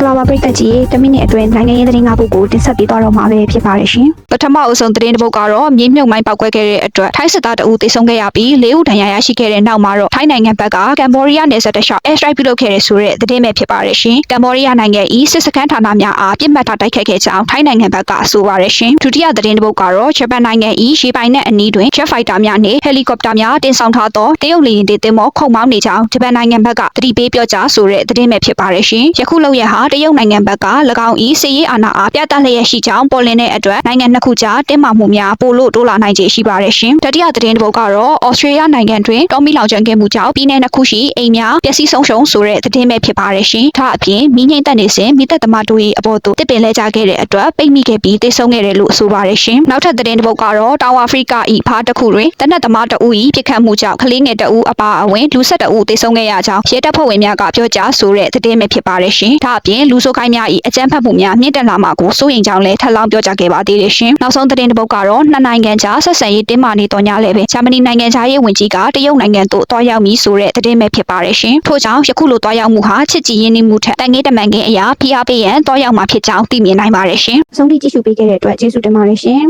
္ဂလာပါပရိသတ်ကြီးတမိနစ်အတွင်းနိုင်ငံရေးသတင်း၅ပုဒ်ကိုတင်ဆက်ပေးသွားတော့မှာပဲဖြစ်ပါတယ်ရှင်ပထမအဆုံးသတင်းတစ်ပုဒ်ကတော့မြေမြုပ်မိုင်းပောက်ကွဲခဲ့တဲ့အတွက်ထိုင်းစစ်သားတအူသေဆုံးခဲ့ရပြီး၄ဦးဒဏ်ရာရရှိခဲ့တဲ့နောက်မှာတော့ထိုင်းနိုင်ငံဘက်ကကမ်ဘောဒီးယားနယ်စပ်တလျှောက် air strike ပြုလုပ်ခဲ့တဲ့ဆိုတဲ့သတင်းပဲဖြစ်ပါတယ်ရှင်ကမ်ဘောဒီးယားနိုင်ငံဤစစ်စခန်းဌာနများအားပြစ်မှတ်ထားတိုက်ခိုက်ခဲ့ကြောင်းထိုင်းနိုင်ငံဘက်ကဆိုပါတယ်ရှင်ဒုတိယသတင်းတစ်ပုဒ်ကတော့ဂျပန်နိုင်ငံဤရေပိုင်နက်အနီးတွင် jet fighter များနဲ့ helicopter များတင်ဆောင်ထားသောတရုတ်လေယာဉ်တွေတင်မောခုံမောင်းနေကြောင်းဂျပန်နိုင်ငံဘက်ကတတိပေးပြောကြားဆိုတဲ့သတင်းပဲဖြစ်ပါတယ်ရှင်ယခုလောက်ရဟာတရုတ်နိုင်ငံဘက်က၎င်းဤစစ်ရေးအာဏာအားပြသလျက်ရှိကြောင်းပေါ်လင်းတဲ့အတွက်နိုင်ငံနှစ်ခုကြားတင်းမာမှုများပိုလို့တိုးလာနိုင်ခြေရှိပါတယ်ရှင်တတိယသတင်းတစ်ပုဒ်ကတော့ဩစတြေးလျနိုင်ငံတွင်တောမီလောင်ကျွမ်းခဲ့မှုကြောင့်ပြည်내နှစ်ခုရှိအိမ်များပျက်စီးဆုံးရှုံးဆိုတဲ့သတင်းပဲဖြစ်ပါတယ်ရှင်ဒါအပြင်မိငိမ့်တက်နေစဉ်မိသက်သမားတို့၏အပေါ်သို့တစ်ပင်လဲကြခဲ့တဲ့အတွက်ပိတ်မိခဲ့ပြီးတိတ်ဆုံးခဲ့တယ်လို့ဆိုပါတယ်ရှင်နောက်ထပ်သတင်းတစ်ပုဒ်ကတော့တောင်အာဖရိက၏ဖားတစ်ခုတွင်တနက်သမားတအူ၏ပြစ်ခတ်မှုကြောင့်ကလေးငယ်တအူအပါအဝင်လူဆက်တအူတိတ်ဆုံးခဲ့ရကြောင်းရဲတပ်ဖွဲ့ဝင်များကပြောကြားဆိုတဲ့သတင်းပဲဖြစ်ပါတယ်ရှင်ဒါအပြင်လူဆိုးကိုင်းများ၏အကြမ်းဖက်မှုများမြင့်တက်လာမှာကိုစိုးရိမ်ကြောင်းလည်းထပ်လောင်းပြောကြားခဲ့ပါသေးတယ်ရှင်နောက်ဆုံးသတင်းတစ်ပုဒ်ကတော့နှစ်နိုင်ငံကြားဆက်ဆံရေးတင်းမာနေတော့ညလည်းပဲဂျာမနီနိုင်ငံသားရေးဝန်ကြီးကတရုတ်နိုင်ငံသို့တွားရောက်မည်ဆိုတဲ့သတင်းပဲဖြစ်ပါတယ်ရှင်ထို့ကြောင့်ယခုလိုတွားရောက်မှုဟာချစ်ကြည်ရင်းနှီးမှုထက်တန်ငယ်တမန်ငယ်အရာဖိအားပေးရန်တွားရောက်မှာဖြစ်ကြောင်းသိမြင်နိုင်ပါတယ်ရှင်ဆုံးဖြတ်ကြည့်ရှုပေးခဲ့တဲ့အတွက်ကျေးဇူးတင်ပါတယ်ရှင်